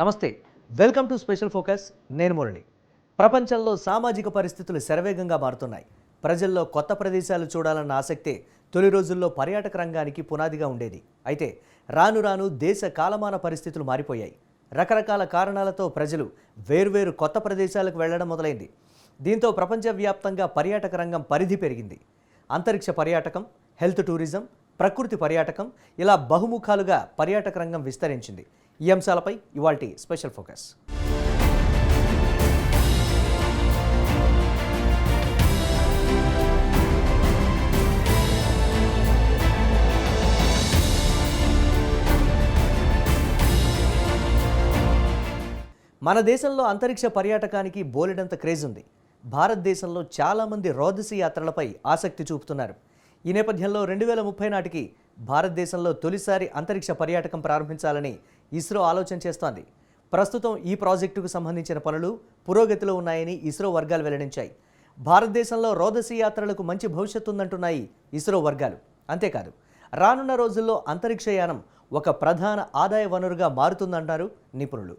నమస్తే. Welcome to special focus. నేను మురళి. ప్రపంచంలో సామాజిక పరిస్థితులు శరవేగంగా మారుతున్నాయి. ప్రజల్లో కొత్త ప్రదేశాలు చూడాలన్న ఆసక్తే తొలి రోజుల్లో పర్యాటక రంగానికి పునాదిగా ఉండేది. అయితే రాను రాను దేశ కాలమాన పరిస్థితులు మారిపోయాయి. రకరకాల కారణాలతో ప్రజలు వేర్వేరు కొత్త ప్రదేశాలకు వెళ్ళడం మొదలైంది. దీంతో ప్రపంచవ్యాప్తంగా పర్యాటక రంగం పరిధి పెరిగింది. అంతరిక్ష పర్యాటకం హెల్త్ టూరిజం ప్రకృతి పర్యాటకం ఇలా బహుముఖాలుగా పర్యాటక రంగం విస్తరించింది. ఈ అంశాలపై ఇవాల్టి స్పెషల్ ఫోకస్. మన దేశంలో అంతరిక్ష పర్యాటకానికి బోలెడంత క్రేజ్ ఉంది. భారతదేశంలో చాలామంది రోదసి యాత్రలపై ఆసక్తి చూపుతున్నారు. ఈ నేపథ్యంలో రెండు వేల ముప్పై నాటికి భారతదేశంలో తొలిసారి అంతరిక్ష పర్యాటకం ప్రారంభించాలని ఇస్రో ఆలోచన చేస్తోంది. ప్రస్తుతం ఈ ప్రాజెక్టుకు సంబంధించిన పనులు పురోగతిలో ఉన్నాయని ఇస్రో వర్గాలు వెల్లడించాయి. భారతదేశంలో రోదసి యాత్రలకు మంచి భవిష్యత్తు ఉందంటున్నాయి ఇస్రో వర్గాలు. అంతేకాదు రానున్న రోజుల్లో అంతరిక్షయానం ఒక ప్రధాన ఆదాయ వనరుగా మారుతుందంటారు నిపుణులు.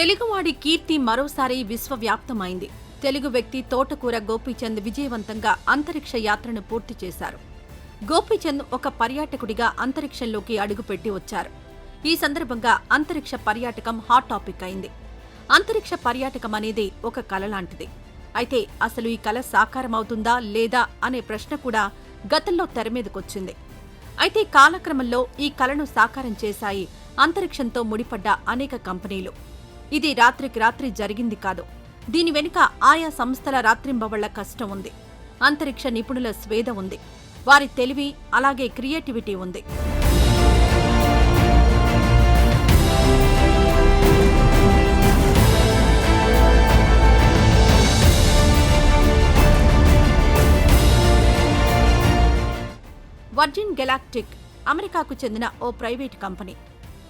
తెలుగువాడి కీర్తి మరోసారి విశ్వవ్యాప్తమైంది. తెలుగు వ్యక్తి తోటకూర గోపీచంద్ విజయవంతంగా అంతరిక్ష యాత్రను పూర్తి చేశారు. గోపీచంద్ ఒక పర్యాటకుడిగా అంతరిక్షంలోకి అడుగుపెట్టి వచ్చారు. ఈ సందర్భంగా అంతరిక్ష పర్యాటకం హాట్ టాపిక్ అయింది. అంతరిక్ష పర్యాటకం అనేది ఒక కల లాంటిది. అయితే అసలు ఈ కళ సాకారమవుతుందా లేదా అనే ప్రశ్న కూడా గతంలో తెరమీదకొచ్చింది అయితే కాలక్రమంలో ఈ కలను సాకారం చేశాయి అంతరిక్షంతో ముడిపడ్డ అనేక కంపెనీలు. ఇది రాత్రికి రాత్రి జరిగింది కాదు. దీని వెనుక ఆయా సంస్థల రాత్రింబవళ్ళ కష్టం ఉంది. అంతరిక్ష నిపుణుల స్వేద ఉంది. వారి తెలివి అలాగే క్రియేటివిటీ ఉంది. వర్జిన్ గెలాక్టిక్ అమెరికాకు చెందిన ఓ ప్రైవేట్ కంపెనీ.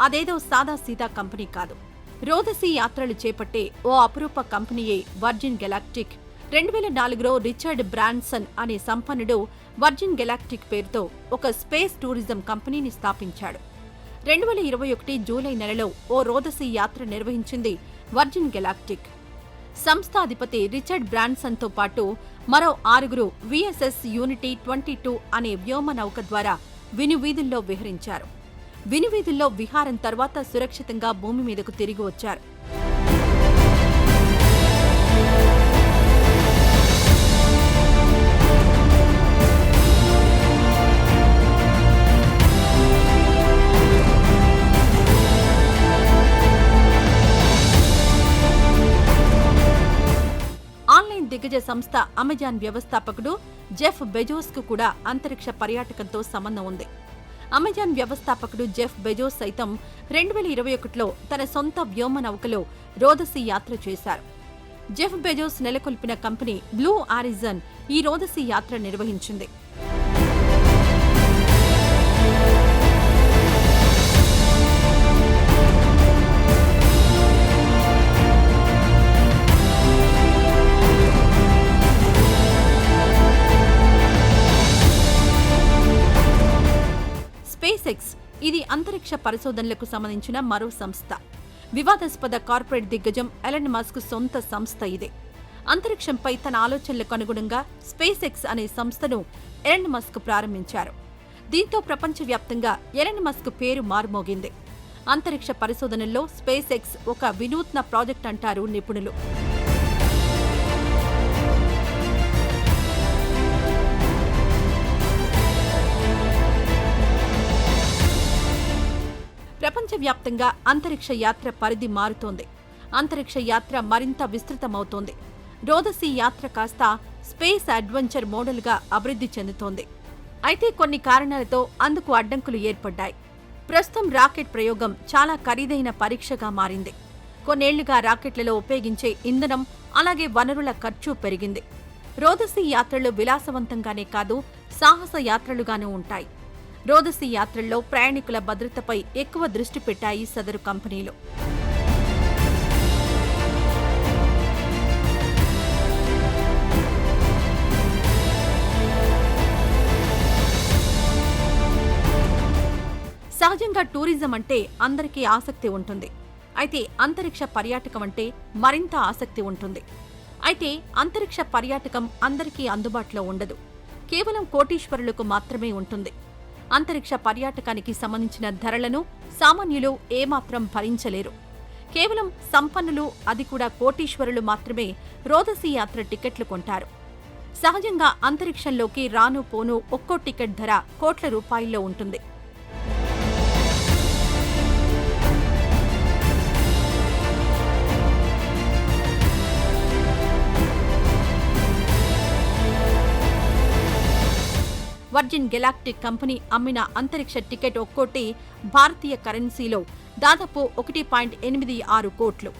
అదేదో సాదా సీదా కంపెనీ కాదు. రోదసి యాత్రలు చేపట్టే ఓ అపురూప కంపెనీయే వర్జిన్ గెలాక్టిక్. రెండు వేల నాలుగులో రిచర్డ్ బ్రాన్సన్ అనే సంపన్నుడు వర్జిన్ గెలాక్టిక్ పేరుతో ఒక స్పేస్ టూరిజం కంపెనీని స్థాపించాడు. రెండు వేల ఇరవై ఒకటి జూలై నెలలో ఓ రోదసీ యాత్ర నిర్వహించింది వర్జిన్ గెలాక్టిక్. సంస్థాధిపతి రిచర్డ్ బ్రాన్సన్తో పాటు మరో ఆరుగురు విఎస్ఎస్ యూనిటీ ట్వంటీ టూ అనే వ్యోమ నౌక ద్వారా వినువీధుల్లో విహరించారు. వినివీధుల్లో విహారం తర్వాత సురక్షితంగా భూమి మీదకు తిరిగి వచ్చారు. ఆన్లైన్ దిగ్గజ సంస్థ అమెజాన్ వ్యవస్థాపకుడు జెఫ్ బెజోస్కు కూడా అంతరిక్ష పర్యాటకంతో సంబంధం ఉంది. అమెజాన్ వ్యవస్థాపకుడు జెఫ్ బెజోస్ సైతం రెండు వేల ఇరవై ఒకటిలో తన సొంత వ్యోమ నౌకలో రోదసి యాత్ర చేశారు. జెఫ్ బెజోస్ నెలకొల్పిన కంపెనీ బ్లూ ఆరిజన్ ఈ రోదసి యాత్ర నిర్వహించింది. పరిశోధనలకు సంబంధించిన మరో సంస్థ. వివాదాస్పద కార్పొరేట్ దిగ్గజం ఎలన్ మస్క్ సొంత సంస్థ ఇదే. అంతరిక్షంపై తన ఆలోచనలకు అనుగుణంగా స్పేస్ ఎక్స్ అనే సంస్థను ఎలన్ మస్క్ ప్రారంభించారు. దీంతో ప్రపంచవ్యాప్తంగా ఎలన్ మస్క్ పేరు మారుమోగింది. అంతరిక్ష పరిశోధనల్లో స్పేస్ ఎక్స్ ఒక వినూత్న ప్రాజెక్ట్ అంటారు నిపుణులు. ప్రపంచవ్యాప్తంగా అంతరిక్ష యాత్ర పరిధి మారుతోంది. అంతరిక్ష యాత్ర మరింత విస్తృతమవుతోంది. రోదసీ యాత్ర కాస్త స్పేస్ అడ్వెంచర్ మోడల్గా అభివృద్ధి చెందుతోంది. అయితే కొన్ని కారణాలతో అందుకు అడ్డంకులు ఏర్పడ్డాయి. ప్రస్తుతం రాకెట్ ప్రయోగం చాలా ఖరీదైన పరీక్షగా మారింది. కొన్నేళ్ళుగా రాకెట్లలో ఉపయోగించే ఇంధనం అలాగే వనరుల ఖర్చు పెరిగింది. రోదసీ యాత్రలు విలాసవంతంగానే కాదు సాహస యాత్రలుగానూ ఉంటాయి. రోదసి యాత్రల్లో ప్రయాణికుల భద్రతపై ఎక్కువ దృష్టి పెట్టాయి సదరు కంపెనీలు. సహజంగా టూరిజం అంటే అందరికీ ఆసక్తి ఉంటుంది. అయితే అంతరిక్ష పర్యాటకం అంటే మరింత ఆసక్తి ఉంటుంది. అయితే అంతరిక్ష పర్యాటకం అందరికీ అందుబాటులో ఉండదు. కేవలం కోటీశ్వరులకు మాత్రమే ఉంటుంది. అంతరిక్ష పర్యాటకానికి సంబంధించిన ధరలను సామాన్యులు ఏమాత్రం భరించలేరు. కేవలం సంపన్నులు అది కూడా కోటీశ్వరులు మాత్రమే రోదసీ యాత్ర టికెట్లు కొంటారు. సహజంగా అంతరిక్షంలోకి రాను పోను ఒక్కో టికెట్ ధర కోట్ల రూపాయల్లో ఉంటుంది. వర్జిన్ గెలాక్టిక్ కంపెనీ అమ్మిన అంతరిక్ష టికెట్ ఒక్కోటి భారతీయ కరెన్సీలో దాదాపు ఒకటి పాయింట్ ఎనిమిది ఆరు కోట్లు.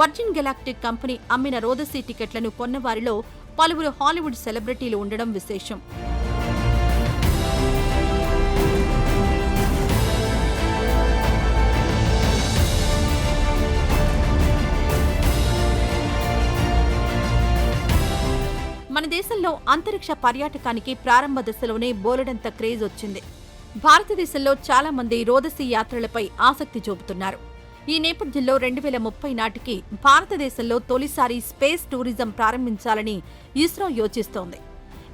వర్జిన్ గెలాక్టిక్ కంపెనీ అమ్మిన రోదసీ టికెట్లను కొన్నవారిలో పలువురు హాలీవుడ్ సెలబ్రిటీలు ఉండడం విశేషం. మన దేశంలో అంతరిక్ష పర్యాటకానికి ప్రారంభ దశలోనే బోలెడంత క్రేజ్ వచ్చింది. భారతదేశంలో చాలా మంది రోదసి యాత్రలపై ఆసక్తి చూపుతున్నారు. ఈ నేపథ్యంలో రెండు వేల ముప్పై నాటికి భారతదేశంలో తొలిసారి స్పేస్ టూరిజం ప్రారంభించాలని ఇస్రో యోచిస్తోంది.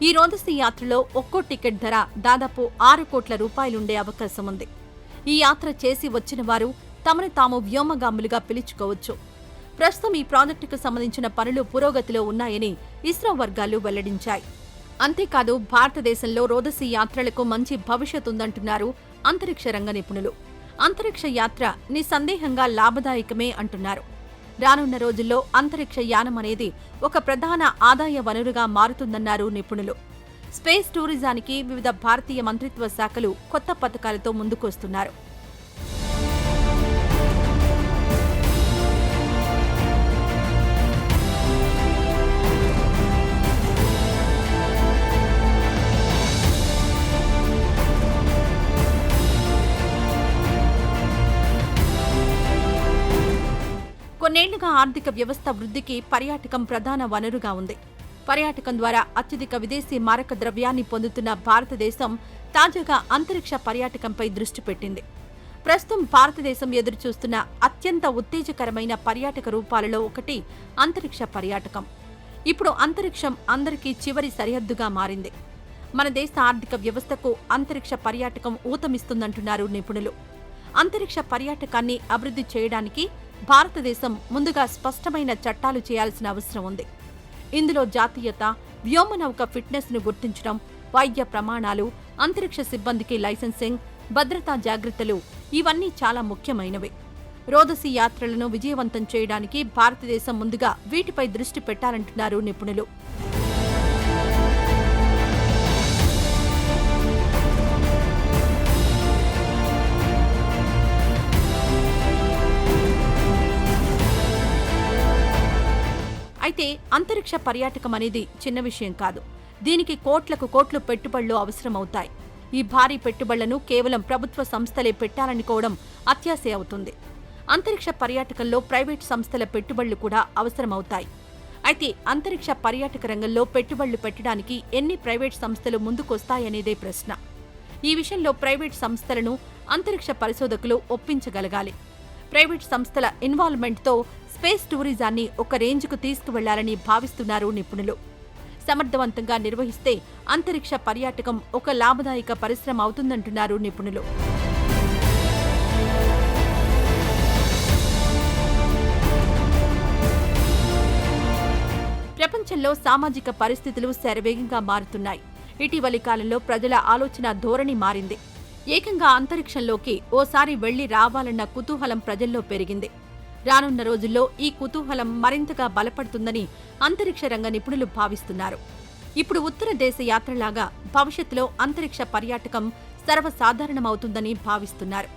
ఈ రోదసి యాత్రలో ఒక్కో టికెట్ ధర దాదాపు ఆరు కోట్ల రూపాయలుండే అవకాశం ఉంది ఈ యాత్ర చేసి వచ్చిన వారు తమను తాము వ్యోమగాములుగా పిలుచుకోవచ్చు. ప్రస్తుతం ఈ ప్రాజెక్టుకు సంబంధించిన పనులు పురోగతిలో ఉన్నాయని ఇస్రో వర్గాలు వెల్లడించాయి. అంతేకాదు భారతదేశంలో రోదసి యాత్రలకు మంచి భవిష్యత్ ఉందంటున్నారు అంతరిక్ష రంగ నిపుణులు. అంతరిక్ష యాత్ర నిస్సందేహంగా లాభదాయకమే అంటున్నారు. రానున్న రోజుల్లో అంతరిక్ష యానం అనేది ఒక ప్రధాన ఆదాయ వనరుగా మారుతుందన్నారు నిపుణులు. స్పేస్ టూరిజానికి వివిధ భారతీయ మంత్రిత్వ శాఖలు కొత్త పథకాలతో ముందుకొస్తున్నారు. ఆర్థిక వ్యవస్థ వృద్ధికి పర్యాటకం ప్రధాన వనరుగా ఉంది. పర్యాటకం ద్వారా అత్యధిక విదేశీ మారక ద్రవ్యాన్ని పొందుతున్న భారతదేశం తాజాగా అంతరిక్ష పర్యాటకంపై దృష్టి పెట్టింది. ప్రస్తుతం భారతదేశం ఎదురుచూస్తున్న అత్యంత ఉత్తేజకరమైన పర్యాటక రూపాలలో ఒకటి అంతరిక్ష పర్యాటకం. ఇప్పుడు అంతరిక్షం అందరికీ చివరి సరిహద్దుగా మారింది. మన దేశ ఆర్థిక వ్యవస్థకు అంతరిక్ష పర్యాటకం ఊతమిస్తుందంటున్నారు నిపుణులు. అంతరిక్ష పర్యాటకాన్ని అభివృద్ధి చేయడానికి భారతదేశం ముందుగా స్పష్టమైన చట్టాలు చేయాల్సిన అవసరం ఉంది. ఇందులో జాతీయత వ్యోమనౌక ఫిట్నెస్ను గుర్తించడం వైద్య ప్రమాణాలు అంతరిక్ష సిబ్బందికి లైసెన్సింగ్ భద్రతా జాగ్రత్తలు ఇవన్నీ చాలా ముఖ్యమైనవి. రోదసి యాత్రలను విజయవంతం చేయడానికి భారతదేశం ముందుగా వీటిపై దృష్టి పెట్టాలంటున్నారు నిపుణులు. అయితే అంతరిక్ష పర్యాటకం అనేది చిన్న విషయం కాదు. దీనికి కోట్లకు కోట్లు పెట్టుబడులు అవసరమవుతాయి. ఈ భారీ పెట్టుబడులను కేవలం ప్రభుత్వ సంస్థలే పెట్టాలనుకోవడం అత్యాశ అవుతుంది. అంతరిక్ష పర్యాటకంలో ప్రైవేట్ సంస్థల పెట్టుబడులు కూడా అవసరమవుతాయి. అయితే అంతరిక్ష పర్యాటక రంగంలో పెట్టుబడులు పెట్టడానికి ఎన్ని ప్రైవేట్ సంస్థలు ముందుకొస్తాయనేదే ప్రశ్న. ఈ విషయంలో ప్రైవేట్ సంస్థలను అంతరిక్ష పరిశోధకులు ఒప్పించగలగాలి. ప్రైవేట్ సంస్థల ఇన్వాల్వ్మెంట్తో స్పేస్ టూరిజాన్ని ఒక రేంజ్కు తీసుకువెళ్ళాలని భావిస్తున్నారు నిపుణులు. సమర్థవంతంగా నిర్వహిస్తే అంతరిక్ష పర్యాటకం ఒక లాభదాయక పరిశ్రమ అవుతుందంటున్నారు నిపుణులు. ప్రపంచంలో సామాజిక పరిస్థితులు శరవేగంగా మారుతున్నాయి. ఇటీవలి కాలంలో ప్రజల ఆలోచన ధోరణి మారింది. ఏకంగా అంతరిక్షంలోకి ఓసారి వెళ్ళి రావాలన్న కుతూహలం ప్రజల్లో పెరిగింది. రానున్న రోజుల్లో ఈ కుతూహలం మరింతగా బలపడుతుందని అంతరిక్ష రంగ నిపుణులు భావిస్తున్నారు. ఇప్పుడు ఉత్తర దేశ యాత్రలాగా భవిష్యత్తులో అంతరిక్ష పర్యాటకం సర్వసాధారణమవుతుందని భావిస్తున్నారు.